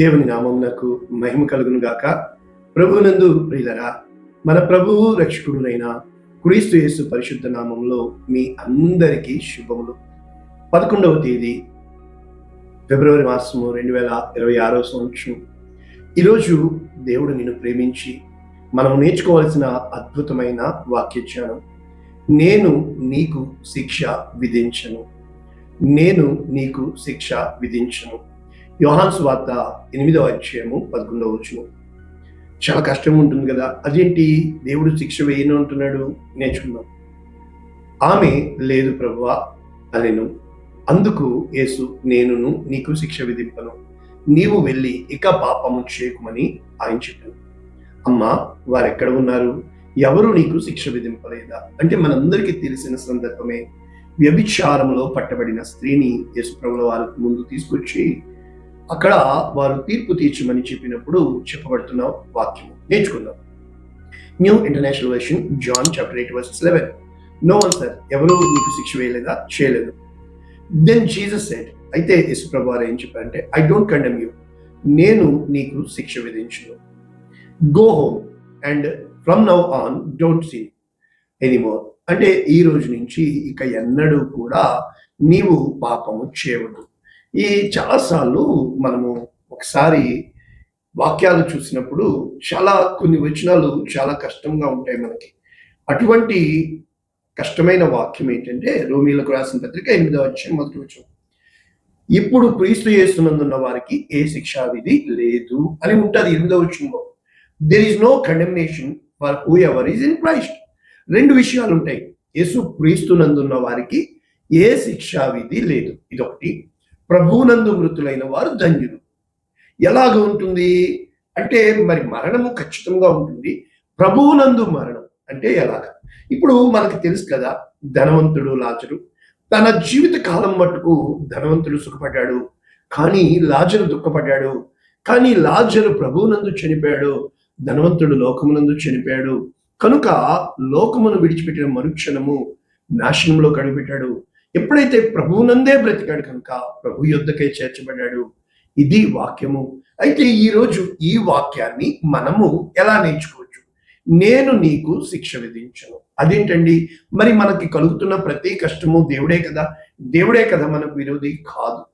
దేవుని నామమునకు మహిమ కలుగును గాక ప్రభునందు ప్రియులరా మన ప్రభువు రక్షకుడునైన క్రీస్తు యేసు పరిశుద్ధ నామంలో మీ అందరికీ శుభములు. పదకొండవ తేదీ ఫిబ్రవరి మాసము రెండు వేల ఇరవై ఆరవ సంవత్సరం. ఈరోజు దేవుడు నిన్ను ప్రేమించి మనం నేర్చుకోవాల్సిన అద్భుతమైన వాక్యజ్ఞానం నేను నీకు శిక్ష విధించను. నేను నీకు శిక్ష విధించను. యోహాన్స్ వార్త ఎనిమిదవ అధ్యాయము పదకొండవ వచ్చిన చాలా కష్టం ఉంటుంది కదా. అదేంటి? దేవుడు శిక్ష వేయను అంటున్నాడు. నేర్చుకుందాం. ఆమె లేదు ప్రభువా అనెను. అందుకు యేసు నేనును నీకు శిక్ష విధింపను. నీవు వెళ్ళి ఇక పాపము చేయకుమని ఆయన చెప్పాను అమ్మా వారెక్కడ ఉన్నారు? ఎవరు నీకు శిక్ష విధింపలేదా? అంటే మనందరికీ తెలిసిన సందర్భమే. వ్యభిచారంలో పట్టబడిన స్త్రీని యేసుప్రభుల వారికి ముందు తీసుకొచ్చి అక్కడ వారు తీర్పు తీర్చమని చెప్పినప్పుడు చెప్పబడుతున్న వాక్యం నేర్చుకుందాం. New international version John chapter eight verses eleven no one sir ఎవరు నీకు శిక్ష వేయలేదా? చేయలేదు. దెన్ జీసస్ సెట్ అయితే యేసుప్రభు వారు ఏం చెప్పారంటే ఐ డోంట్ కండెమ్ యూ నేను నీకు శిక్ష విధించను. Go home and from now on don't see anymore అంటే ఈ రోజు నుంచి ఇక ఎన్నడూ కూడా నీవు పాపము చేయవద్దు. ఈ చాలాసార్లు మనము ఒకసారి వాక్యాలు చూసినప్పుడు చాలా కొన్ని వచనాలు చాలా కష్టంగా ఉంటాయి మనకి. అటువంటి కష్టమైన వాక్యం ఏంటంటే రోమిలకు రాసిన పత్రిక ఎనిమిదవ అధ్యాయం మొదటి వచ్చాం ఇప్పుడు క్రీస్తు చేస్తున్నందున్న వారికి ఏ శిక్షా విధి లేదు అని ఉంటుంది ఎనిమిదవ వచ్చంలో there is no condemnation for who ever is in Christ రెండు విషయాలు ఉంటాయి యేసు క్రీస్తునందున్న వారికి ఏ శిక్షా విధి లేదు. ఇదొకటి. ప్రభువునందు మృతులైన వారు ధన్యులు. ఎలాగ ఉంటుంది? అంటే మరి మరణము ఖచ్చితంగా ఉంటుంది. ప్రభువునందు మరణం అంటే ఎలాగ? ఇప్పుడు మనకి తెలుసు కదా ధనవంతుడు లాజరు. తన జీవిత కాలం మట్టుకు ధనవంతుడు సుఖపడ్డాడు. కానీ లాజరు దుఃఖపడ్డాడు. కానీ లాజరు ప్రభువునందు చనిపోయాడు. ధనవంతుడు లోకమునందు చనిపోయాడు. కనుక లోకమును విడిచిపెట్టిన మరుక్షణము నాశనంలో కడిపెట్టాడు ఎప్పుడైతే ప్రభువునందే బ్రతికాడు కనుక ప్రభు యుద్ధకే చేర్చబడ్డాడు. ఇది వాక్యము. అయితే ఈరోజు ఈ వాక్యాన్ని మనము ఎలా నేర్చుకోవచ్చు? నేను నీకు శిక్ష విధించను. అదేంటండి? మరి మనకి కలుగుతున్న ప్రతి కష్టము దేవుడే కదా? దేవుడే కదా మనకు విరోధి? కాదు.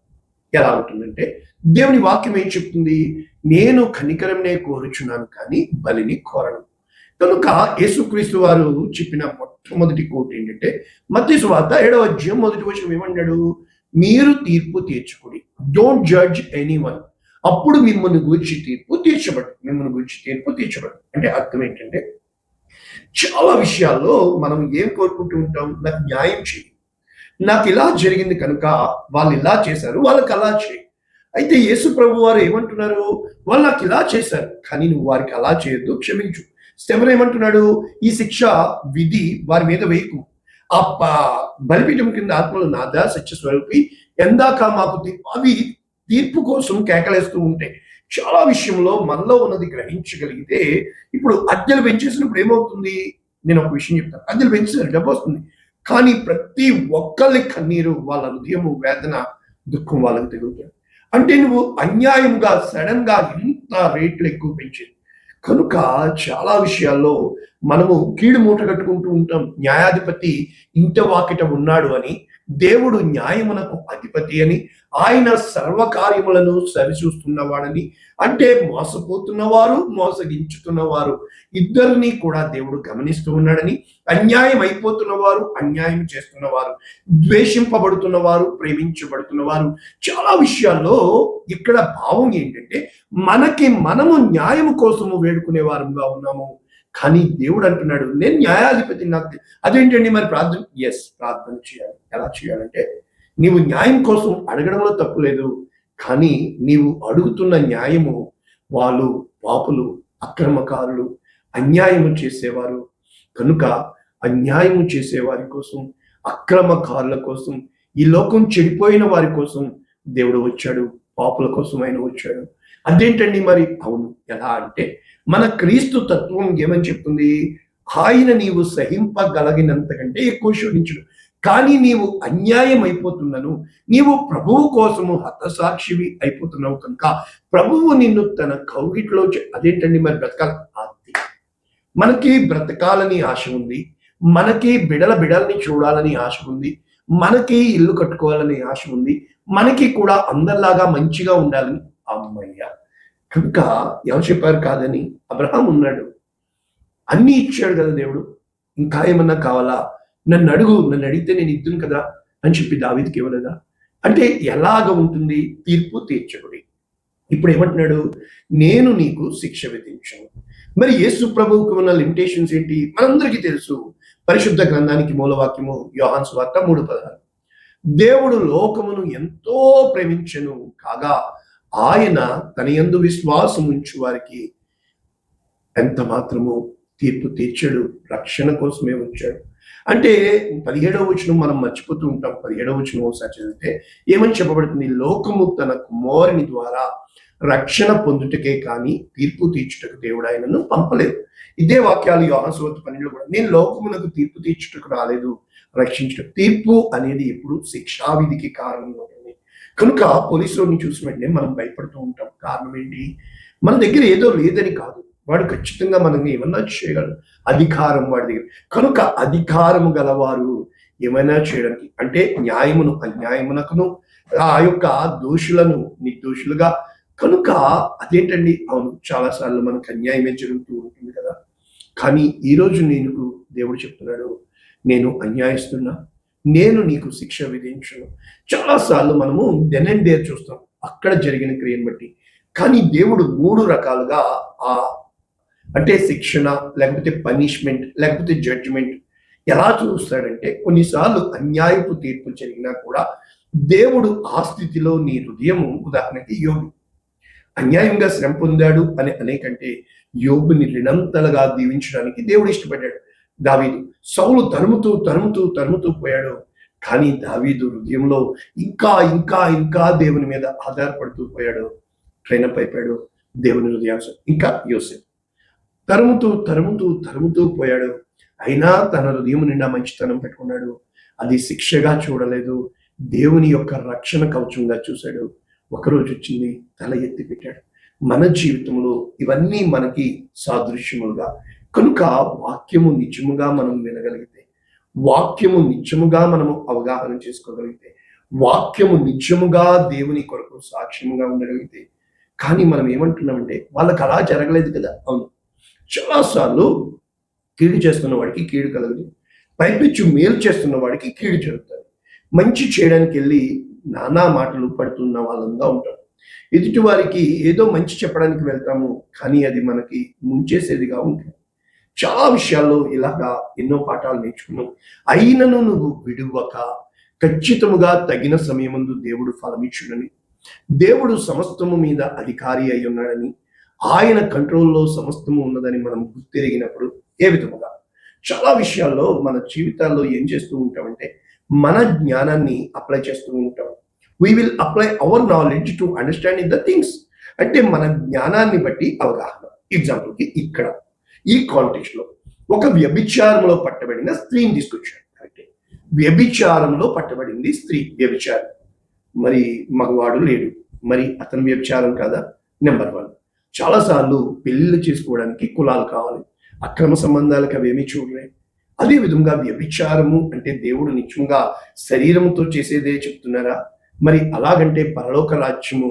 ఎలా ఉంటుందంటే దేవుని వాక్యం ఏం చెప్తుంది? నేను కనికరంనే కోరుచున్నాను కానీ బలిని కోరను. కనుక యేసుక్రీస్తు వారు చెప్పిన మొట్టమొదటి కోట్ ఏంటంటే మత్తి సువార్త ఏడవ అధ్యాయం మొదటి వచ్చిన ఏమన్నాడు మీరు తీర్పు తీర్చుకుడి. డోంట్ జడ్జ్ ఎనీ వన్ అప్పుడు మిమ్మల్ని గురించి తీర్పు తీర్చబడు. మిమ్మల్ని గురించి తీర్పు తీర్చబడు. అంటే అర్థం ఏంటంటే చాలా విషయాల్లో మనం ఏం కోరుకుంటూ ఉంటాం? నాకు న్యాయం చేయి నాకు ఇలా జరిగింది కనుక వాళ్ళు ఇలా చేశారు వాళ్ళకి అలా చేయి అయితే యేసు ప్రభు వారు ఏమంటున్నారు? వాళ్ళు నాకు ఇలా చేశారు. కానీ నువ్వు వారికి అలా చేయొద్దు క్షమించు. స్టెవర్ ఏమంటున్నాడు? ఈ శిక్ష విధి వారి మీద వేయకు. ఆ ప- బలిపీఠం కింద ఆత్మలు నాదా సత్య స్వరూపి ఎందాక మాకు అవి తీర్పు కోసం కేకలేస్తూ ఉంటాయి చాలా విషయంలో మనలో ఉన్నది గ్రహించగలిగితే ఇప్పుడు అద్దెలు పెంచేసినప్పుడు ఏమవుతుంది? నేను ఒక విషయం చెప్తాను అద్దెలు పెంచేసారు డబ్బు వస్తుంది. కానీ ప్రతి ఒక్కరి కన్నీరు వాళ్ళ హృదయము వేదన దుఃఖం వాళ్ళకి తగులుతుంది. అంటే నువ్వు అన్యాయంగా సడన్గా ఇంత రేట్లు ఎక్కువ పెంచింది. కనుక చాలా విషయాల్లో మనము కీడు మూట కట్టుకుంటూ ఉంటాం. న్యాయాధిపతి ఇంట వాకిట ఉన్నాడు అని దేవుడు న్యాయమునకు అధిపతి అని ఆయన సర్వకార్యములను సరిచూస్తున్నవాడని అంటే మోసపోతున్నవారు మోసగించుతున్నవారు. ఇద్దరిని కూడా దేవుడు గమనిస్తూ ఉన్నాడని అన్యాయం అయిపోతున్నవారు అన్యాయం చేస్తున్నవారు ద్వేషింపబడుతున్నవారు ప్రేమించబడుతున్నవారు. చాలా విషయాల్లో ఇక్కడ భావం ఏంటంటే మనకి మనము న్యాయం కోసము వేడుకునే వారంగా ఉన్నాము. కానీ దేవుడు అంటున్నాడు నేను న్యాయాధిపతి నాకు అదేంటండి మరి ప్రార్థన? ఎస్ ప్రార్థన చేయాలి. ఎలా చేయాలంటే నీవు న్యాయం కోసం అడగడంలో తప్పు లేదు కానీ నీవు అడుగుతున్న న్యాయము వాళ్ళు పాపులు అక్రమకారులు అన్యాయము చేసేవారు. కనుక అన్యాయము చేసేవారి కోసం అక్రమకారుల కోసం ఈ లోకం చెడిపోయిన వారి కోసం దేవుడు వచ్చాడు పాపుల కోసం ఆయన వచ్చాడు. అదేంటండి మరి? అవును. ఎలా అంటే మన క్రీస్తు తత్వం ఏమని చెప్తుంది? ఆయన నీవు సహింపగలిగినంత కంటే ఎక్కువ శోధించడు. కానీ నీవు అన్యాయం అయిపోతున్నాను నీవు ప్రభువు కోసము హతసాక్షివి అయిపోతున్నావు కనుక ప్రభువు నిన్ను తన కౌగిట్లో అదేంటండి మరి బ్రతకాల ఆస్తి మనకి బ్రతకాలని ఆశ ఉంది. మనకి బిడల బిడల్ని చూడాలని ఆశ ఉంది. మనకి ఇల్లు కట్టుకోవాలని ఆశ ఉంది. మనకి కూడా అందరిలాగా మంచిగా ఉండాలని అమ్మయ్య. కనుక ఎవరు చెప్పారు కాదని అబ్రహాం ఉన్నాడు. అన్నీ ఇచ్చాడు కదా దేవుడు. ఇంకా ఏమన్నా కావాలా? నన్ను అడుగు నన్ను అడిగితే నేను ఇద్దును కదా అని చెప్పి దావిదికి ఇవ్వలేదా? అంటే ఎలాగ ఉంటుంది? తీర్పు తీర్చకుడి. ఇప్పుడు ఏమంటున్నాడు? నేను నీకు శిక్ష విధించను. మరి యేసు ప్రభువుకు ఉన్న లిమిటేషన్స్ ఏంటి? మనందరికీ తెలుసు. పరిశుద్ధ గ్రంథానికి మూలవాక్యము యోహాన్స్ వార్త మూడు పదహారు. దేవుడు లోకమును ఎంతో ప్రేమించను కాగా ఆయన తన యందు విశ్వాసం ఉంచు వారికి ఎంత మాత్రము తీర్పు తీర్చడు. రక్షణ కోసమే వచ్చాడు. అంటే పదిహేడవ వచనం మనం మర్చిపోతూ ఉంటాం. పదిహేడవ వచనం ఒకసారి చదివితే ఏమని చెప్పబడుతుంది? లోకము తన కుమారుని ద్వారా రక్షణ పొందుటకే కానీ తీర్పు తీర్చుటకు దేవుడు ఆయనను పంపలేదు. ఇదే వాక్యాలు యోహన్సవత్ పనిలో కూడా నేను లోకమునకు తీర్పు తీర్చుటకు రాలేదు రక్షించుటకు తీర్పు అనేది ఎప్పుడు శిక్షావిధికి కారణం కనుక పోలీసులోని చూసిన వెంటనే మనం భయపడుతూ ఉంటాం. కారణం ఏంటి? మన దగ్గర ఏదో లేదని కాదు. వాడు ఖచ్చితంగా మనం ఏమన్నా చేయగలడు. అధికారం వాడి దగ్గర. కనుక అధికారము గలవారు ఏమైనా చేయడానికి అంటే న్యాయమును అన్యాయమునకును ఆ యొక్క దోషులను నిర్దోషులుగా కనుక అదేంటండి? అవును చాలాసార్లు మనకు అన్యాయమే జరుగుతూ ఉంటుంది కదా. కానీ ఈరోజు నేను దేవుడు చెప్తున్నాడు నేను అన్యాయిస్తున్నా నేను నీకు శిక్ష విధించను. చాలాసార్లు మనము దెన్ అండ్ దేర్ చూస్తాం అక్కడ జరిగిన క్రియను బట్టి. కానీ దేవుడు మూడు రకాలుగా ఆ అంటే శిక్షణ లేకపోతే పనిష్మెంట్ లేకపోతే జడ్జిమెంట్ ఎలా చూస్తాడంటే కొన్నిసార్లు అన్యాయపు తీర్పు జరిగినా కూడా దేవుడు ఆ స్థితిలో నీ హృదయము ఉదాహరణకి యోగు అన్యాయంగా శ్రమ పొందాడు అని అనేకంటే యోగుని రిణంతలుగా దీవించడానికి దేవుడు ఇష్టపడ్డాడు. దావీదు సౌలు తరుముతూ తరుముతూ తరుముతూ పోయాడు. కానీ దావీదు హృదయంలో ఇంకా ఇంకా ఇంకా దేవుని మీద ఆధారపడుతూ పోయాడు. ట్రైనప్ అయిపోయాడు దేవుని హృదయాంశం. ఇంకా యోసేపు. తరుముతూ తరుముతూ తరుముతూ పోయాడు. అయినా తన హృదయం నిండా మంచితనం పెట్టుకున్నాడు. అది శిక్షగా చూడలేదు. దేవుని యొక్క రక్షణ కవచంగా చూశాడు. ఒకరోజు వచ్చింది తల ఎత్తి పెట్టాడు. మన జీవితంలో ఇవన్నీ మనకి సాదృశ్యములుగా కనుక వాక్యము నిజముగా మనం వినగలిగితే వాక్యము నిజముగా మనము అవగాహన చేసుకోగలిగితే వాక్యము నిజముగా దేవుని కొరకు సాక్ష్యముగా ఉండగలిగితే కానీ మనం ఏమంటున్నామంటే వాళ్ళకి అలా జరగలేదు కదా. అవును. చాలాసార్లు కీడు చేస్తున్న వాడికి కీడు కలగదు. పైపెచ్చు మేలు చేస్తున్న వాడికి కీడు జరుగుతుంది. మంచి చేయడానికి వెళ్ళి నానా మాటలు పడుతున్న వాళ్ళంగా ఉంటాం. ఎదుటి వారికి ఏదో మంచి చెప్పడానికి వెళ్తాము కానీ అది మనకి ముంచేసేదిగా ఉంటుంది. చాలా విషయాల్లో ఇలాగా ఎన్నో పాఠాలు నేర్చుకున్నాం. అయినను నువ్వు విడువక ఖచ్చితముగా తగిన సమయమందు దేవుడు ఫలమిచ్చుడని దేవుడు సమస్తము మీద అధికారి అయి ఉన్నాడని ఆయన కంట్రోల్లో సమస్తము ఉన్నదని మనం గుర్తిరిగినప్పుడు ఏ విధముగా? చాలా విషయాల్లో మన జీవితాల్లో ఏం చేస్తూ ఉంటామంటే మన జ్ఞానాన్ని అప్లై చేస్తూ ఉంటాం. We will apply our knowledge to understanding the things అంటే మన జ్ఞానాన్ని బట్టి అవగాహన. ఎగ్జాంపుల్కి ఇక్కడ ఈ కాంటెక్స్ట్లో ఒక వ్యభిచారంలో పట్టబడిన స్త్రీని తీసుకొచ్చాడు. అంటే వ్యభిచారంలో పట్టబడింది స్త్రీ. వ్యభిచారం. మరి మగవాడు లేడు. మరి అతని వ్యభిచారం కాదా? నెంబర్ వన్ చాలాసార్లు పెళ్ళిళ్ళు చేసుకోవడానికి కులాలు కావాలి. అక్రమ సంబంధాలకు అవేమీ చూడలే. అదే విధంగా వ్యభిచారము అంటే దేవుడు నిత్యంగా శరీరంతో చేసేదే చెప్తున్నారా? మరి అలాగంటే పరలోక రాజ్యము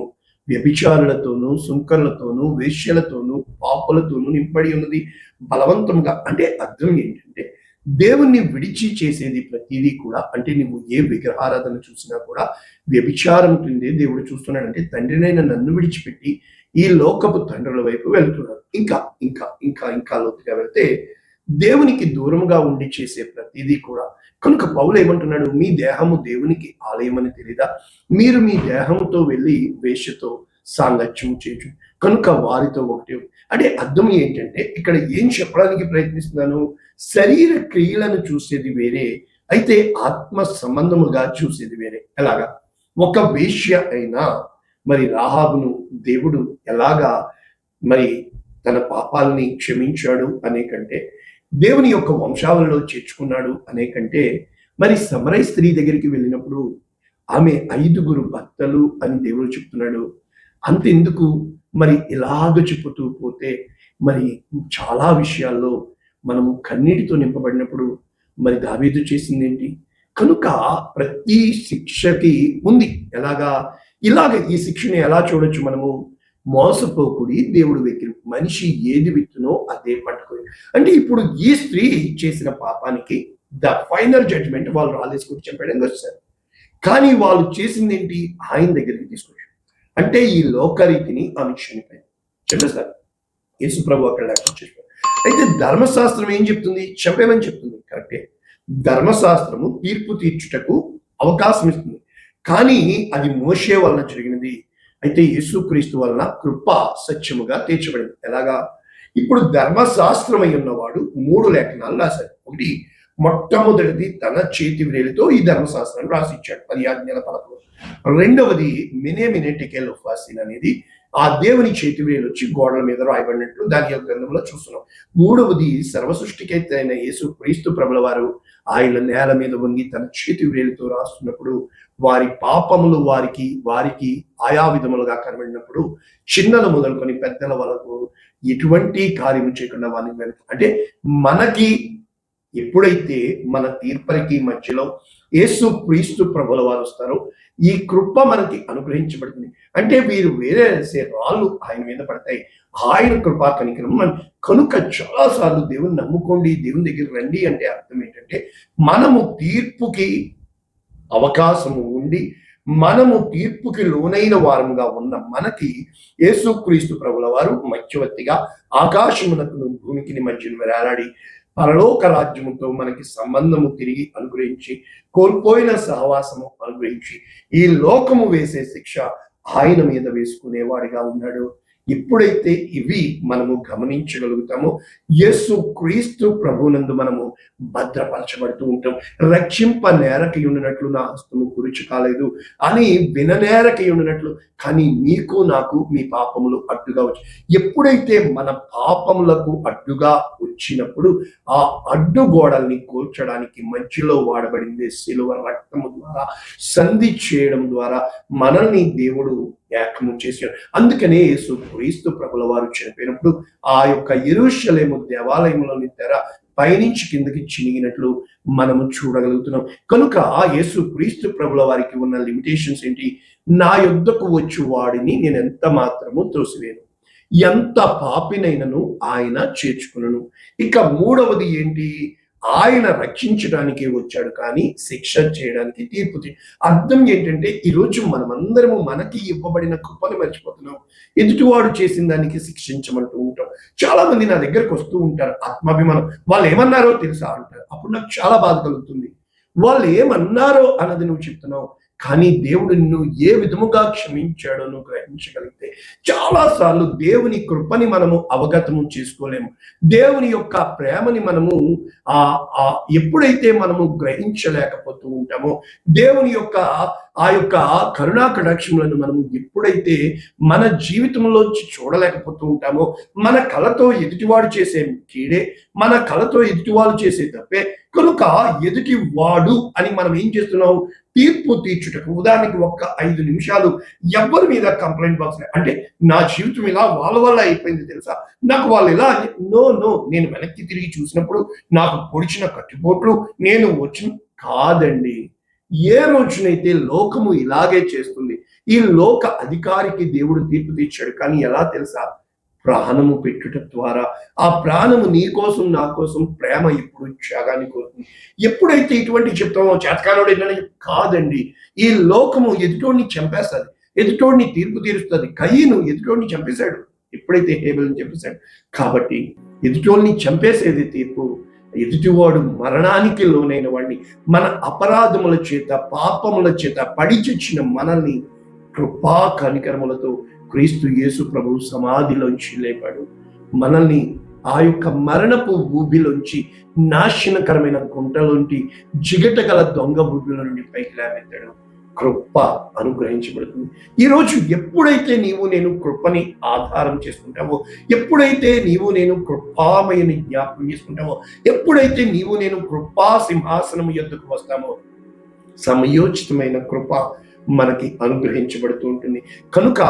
వ్యభిచారులతోనూ సుంకర్లతోనూ వేశ్యలతోనూ పాపులతోనూ నింపడి ఉన్నది బలవంతంగా. అంటే అర్థం ఏంటంటే దేవుణ్ణి విడిచి చేసేది ప్రతిదీ కూడా అంటే నువ్వు ఏ విగ్రహారాధన చూసినా కూడా వ్యభిచారం క్రిందే దేవుడు చూస్తున్నాడంటే తండ్రినైన నన్ను విడిచిపెట్టి ఈ లోకపు తండ్రుల వైపు వెళ్తున్నారు. ఇంకా ఇంకా ఇంకా ఇంకా లోతుగా వెళ్తే దేవునికి దూరంగా ఉండి చేసే ప్రతిదీ కూడా కనుక పౌలు ఏమంటున్నాడు? మీ దేహము దేవునికి ఆలయం అని తెలీదా? మీరు మీ దేహంతో వెళ్ళి వేష్యతో సాంగత్యం చేయచ్చు కనుక వారితో ఒకటి అంటే అర్థం ఏంటంటే ఇక్కడ ఏం చెప్పడానికి ప్రయత్నిస్తున్నాను? శరీర క్రియలను చూసేది వేరే అయితే ఆత్మ సంబంధముగా చూసేది వేరే. ఎలాగా? ఒక వేష్య అయినా మరి రాహాబును దేవుడు ఎలాగా మరి తన పాపాలని క్షమించాడు అనే కంటే దేవుని యొక్క వంశావళిలో చేర్చుకున్నాడు అనే కంటే మరి సమరై స్త్రీ దగ్గరికి వెళ్ళినప్పుడు ఆమె ఐదుగురు భర్తలు అని దేవుడు చెప్తున్నాడు. అంతెందుకు? మరి ఇలాగ చెప్పుతూ పోతే మరి చాలా విషయాల్లో మనము కన్నీటితో నింపబడినప్పుడు మరి దావీదు చేసింది ఏంటి కనుక ప్రతి శిక్షకి ఉంది. ఎలాగా? ఇలాగ ఈ శిక్షను ఎలా చూడొచ్చు మనము. మోసపోకుడి దేవుడు వెక్కి మనిషి ఏది విత్తునో అదే పట్టుకుని. అంటే ఇప్పుడు ఈ స్త్రీ చేసిన పాపానికి ద ఫైనల్ జడ్జ్మెంట్ వాళ్ళు రాలేసుకుని చెప్పడానికి వచ్చారు కానీ వాళ్ళు చేసింది ఏంటి ఆయన దగ్గరికి తీసుకొచ్చారు. అంటే ఈ లోకరీతిని ఆమె చనిపోయింది. చెప్పండి సార్. యేసు ప్రభు అక్కడ వచ్చేసారు అయితే ధర్మశాస్త్రం ఏం చెప్తుంది? చంపేమని చెప్తుంది. కరెక్టే. ధర్మశాస్త్రము తీర్పు తీర్చుటకు అవకాశం ఇస్తుంది. కానీ అది మోసే వలన జరిగినది. అయితే యేసుక్రీస్తు వలన కృప సత్యముగా తీర్చబడింది. ఎలాగా? ఇప్పుడు ధర్మశాస్త్రమై ఉన్నవాడు మూడు లేఖనాలు రాశాడు. ఒకటి మొట్టమొదటిది తన చేతి వ్రేలితో ఈ ధర్మశాస్త్రాన్ని రాసిచ్చాడు పది ఆజ్ఞల పలకలు రెండవది మినే మినే టెకెల్ ఫాసిన్ అనేది ఆ దేవుని చేతి వ్రేలు వచ్చి గోడల మీద రాయబడినట్లు దాని యొక్క గ్రంథంలో చూస్తున్నాం. మూడవది సర్వసృష్టికైతే అయిన యేసు క్రీస్తు ప్రభుల వారు ఆయన నేల మీద వంగి తన చేతి వ్రేలుతో రాస్తున్నప్పుడు వారి పాపములు వారికి వారికి ఆయా విధములుగా కనబడినప్పుడు చిన్నలు మొదలుకొని పెద్దల వరకు ఎటువంటి కార్యము చేయకుండా వారిని అంటే మనకి ఎప్పుడైతే మన తీర్పరికి మధ్యలో యేసు క్రీస్తు ప్రభుల వారు వస్తారు. ఈ కృప మనకి అనుగ్రహించబడుతుంది. అంటే వీరు వేరే రాళ్ళు ఆయన మీద పడతాయి. ఆయన కృపా కనికరం మన కనుక చాలా సార్లు దేవుని నమ్ముకోండి దేవుని దగ్గర రండి అంటే అర్థం ఏంటంటే మనము తీర్పుకి అవకాశము ఉండి మనము తీర్పుకి లోనైన వారముగా ఉన్న మనకి యేసుక్రీస్తు ప్రభుల వారు మధ్యవర్తిగా ఆకాశమునకు భూమికి మధ్యను వేలాడి పరలోక రాజ్యముతో మనకి సంబంధము తిరిగి అనుగ్రహించి కోల్పోయిన సహవాసము అనుగ్రహించి ఈ లోకము వేసే శిక్ష ఆయన మీద వేసుకునేవాడిగా ఉన్నాడు. ఎప్పుడైతే ఇవి మనము గమనించగలుగుతామో. యేసు క్రీస్తు ప్రభునందు మనము భద్రపరచబడుతూ ఉంటాం. రక్షింప నేరకి ఉండినట్లు నా హస్తము కురుచు కాలేదు. అని విననేరకి ఉండినట్లు కానీ మీకు నాకు మీ పాపములు అడ్డుగా వచ్చి ఎప్పుడైతే మన పాపములకు అడ్డుగా వచ్చినప్పుడు ఆ అడ్డు గోడల్ని కూల్చడానికి మధ్యలో వాడబడింది శిలువ రక్తము ద్వారా సంధి చేయడం ద్వారా మనల్ని దేవుడు వ్యాఖ్యము చేసి అందుకనే యేసు క్రీస్తు ప్రభుల వారు చనిపోయినప్పుడు ఆ యొక్క ఇరుషలేము దేవాలయంలోని తెర పైనుంచి కిందకి చినిగినట్లు మనము చూడగలుగుతున్నాం. కనుక ఆ యేసు క్రీస్తు ప్రభుల వారికి ఉన్న లిమిటేషన్స్ ఏంటి? నా యుద్ధకు వచ్చు వాడిని నేను ఎంత మాత్రము తోసివేను ఎంత పాపినైనను ఆయన చేర్చుకున్నాను ఇక మూడవది ఏంటి? ఆయన రక్షించడానికి వచ్చాడు కానీ శిక్ష చేయడానికి తీర్పు అర్థం ఏంటంటే ఈరోజు మనమందరము మనకి ఇవ్వబడిన కృపను మర్చిపోతున్నాం. ఎదుటివాడు చేసిన దానికి శిక్షించమంటూ ఉంటాం. చాలా మంది నా దగ్గరకు వస్తూ ఉంటారు ఆత్మాభిమానం. వాళ్ళు ఏమన్నారో తెలుసా అంటారు. అప్పుడు నాకు చాలా బాధ కలుగుతుంది. వాళ్ళు ఏమన్నారో అన్నది నువ్వు చెప్తున్నావు. కానీ దేవుడు నిన్ను ఏ విధముగా క్షమించాడో నువ్వు గ్రహించగలిగితే చాలాసార్లు దేవుని కృపని మనము అవగతము చేసుకోలేము. దేవుని యొక్క ప్రేమని మనము ఆ ఆ ఎప్పుడైతే మనము గ్రహించలేకపోతూ ఉంటామో దేవుని యొక్క ఆ యొక్క కరుణా కటాక్షములను మనము ఎప్పుడైతే మన జీవితంలోంచి చూడలేకపోతూ ఉంటామో మన కళతో ఎదుటివాడు చేసే కీడే మన కళతో ఎదుటివాడు చేసే తప్పే. కనుక ఎదుటి వాడు అని మనం ఏం చేస్తున్నాం? తీర్పు తీర్చుటకు ఉదాహరణకి ఒక్క ఐదు నిమిషాలు ఎవరి మీద కంప్లైంట్ బాక్స్ అంటే నా జీవితం ఇలా వాళ్ళ వల్ల అయిపోయింది తెలుసా? నాకు వాళ్ళు ఇలా నో నో నేను వెనక్కి తిరిగి చూసినప్పుడు నాకు పొడిచిన కట్టుబోట్లు నేను వచ్చిన కాదండి. ఏ రోజునైతే లోకము ఇలాగే చేస్తుంది ఈ లోక అధికారికి దేవుడు తీర్పు తీర్చాడు. కానీ ఎలా తెలుసా? ప్రాణము పెట్టుట ద్వారా. ఆ ప్రాణము నీ కోసం నా కోసం ప్రేమ ఎప్పుడు త్యాగాన్ని కోరుతుంది. ఎప్పుడైతే ఇటువంటి చెప్తామో చేతకాలోడు ఏంటంటే కాదండి. ఈ లోకము ఎదుటోడిని చంపేస్తుంది ఎదుటోడిని తీర్పు తీరుస్తుంది. కయ్యను ఎదుటోడిని చంపేశాడు. ఎప్పుడైతే హేబెల్ని చంపేశాడు. కాబట్టి ఎదుటోడిని చంపేసేది తీర్పు ఎదుటివాడు మరణానికి లోనైన వాడిని మన అపరాధముల చేత పాపముల చేత పడిచొచ్చిన మనల్ని కృపా కనికరములతో క్రీస్తు యేసు ప్రభు సమాధిలోంచి లేపాడు. మనల్ని ఆ యొక్క మరణపు ఊబిలోంచి నాశనకరమైన గుంటలోంటి జిగట గల దొంగ ఊబిలో నుండి పైకి లేవెత్తాడు కృప అనుగ్రహించబడుతుంది. ఈరోజు ఎప్పుడైతే నీవు నేను కృపని ఆధారం చేసుకుంటావో ఎప్పుడైతే నీవు నేను కృపామయని జ్ఞాపకం చేసుకుంటావో ఎప్పుడైతే నీవు నేను కృపా సింహాసనం ఎందుకు వస్తామో సమయోచితమైన కృప మనకి అనుగ్రహించబడుతూ ఉంటుంది. కనుక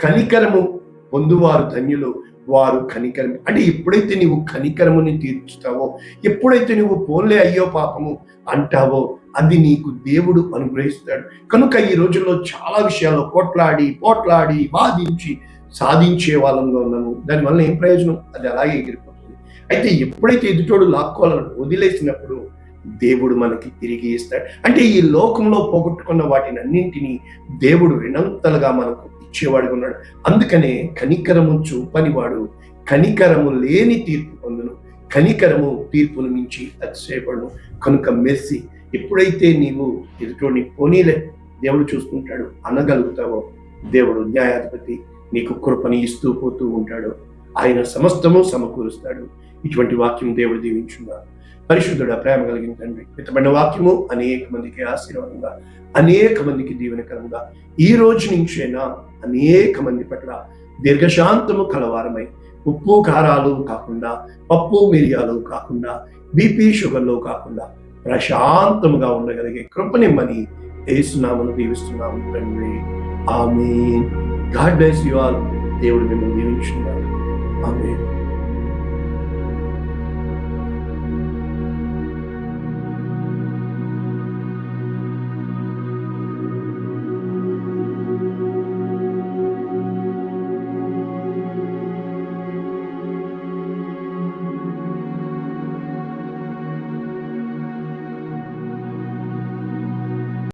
కనికరము పొందువారు ధన్యులు వారు కనికరం. అంటే ఎప్పుడైతే నీవు కనికరముని తీర్చుతావో ఎప్పుడైతే నువ్వు పోన్లే అయ్యో పాపము అంటావో అది నీకు దేవుడు అనుగ్రహిస్తాడు. కనుక ఈ రోజుల్లో చాలా విషయాల్లో కొట్లాడి పోట్లాడి వాదించి సాధించే వాళ్ళంగా ఉన్నాము. దానివల్ల ఏం ప్రయోజనం? అది అలాగే ఎగిరిపోతుంది. అయితే ఎప్పుడైతే ఎదుటోడు లాక్కోవాలని వదిలేసినప్పుడు దేవుడు మనకి తిరిగి ఇస్తాడు. అంటే ఈ లోకంలో పోగొట్టుకున్న వాటిని అన్నింటినీ దేవుడు వినంతలుగా మనకు ఇచ్చేవాడుగా ఉన్నాడు. అందుకనే కనికరము చూపనివాడు కనికరము లేని తీర్పు పొందును. కనికరము తీర్పును మించి అతిశయపడును. కనుక మెస్సి ఎప్పుడైతే నీవు ఎదుటోని పోనీలే దేవుడు చూసుకుంటాడు అనగలుగుతావో దేవుడు న్యాయాధిపతి నీకు కృపని ఇస్తూ పోతూ ఉంటాడు. ఆయన సమస్తము సమకూరుస్తాడు. ఇటువంటి వాక్యం దేవుడు దీవించున్నారు పరిశుద్ధుడ ప్రేమ కలిగిన తండ్రి మితమైన వాక్యము అనేక మందికి ఆశీర్వాదంగా అనేక మందికి దీవెనకరంగా ఈ రోజు నుంచైనా అనేక మంది పట్ల దీర్ఘశాంతము కలవారమై ఉప్పు కారాలు కాకుండా పప్పు మిరియాలు కాకుండా బీపీ షుగర్లు కాకుండా ప్రశాంతముగా ఉండగలిగే కృపనిమ్మని ఏసునామను దీవిస్తున్నాము తండ్రి. ఆమె గాడ్ బ్లెస్ యు ఆల్. దేవుడు మిమ్మల్ని దీవించున్నారు ఆమె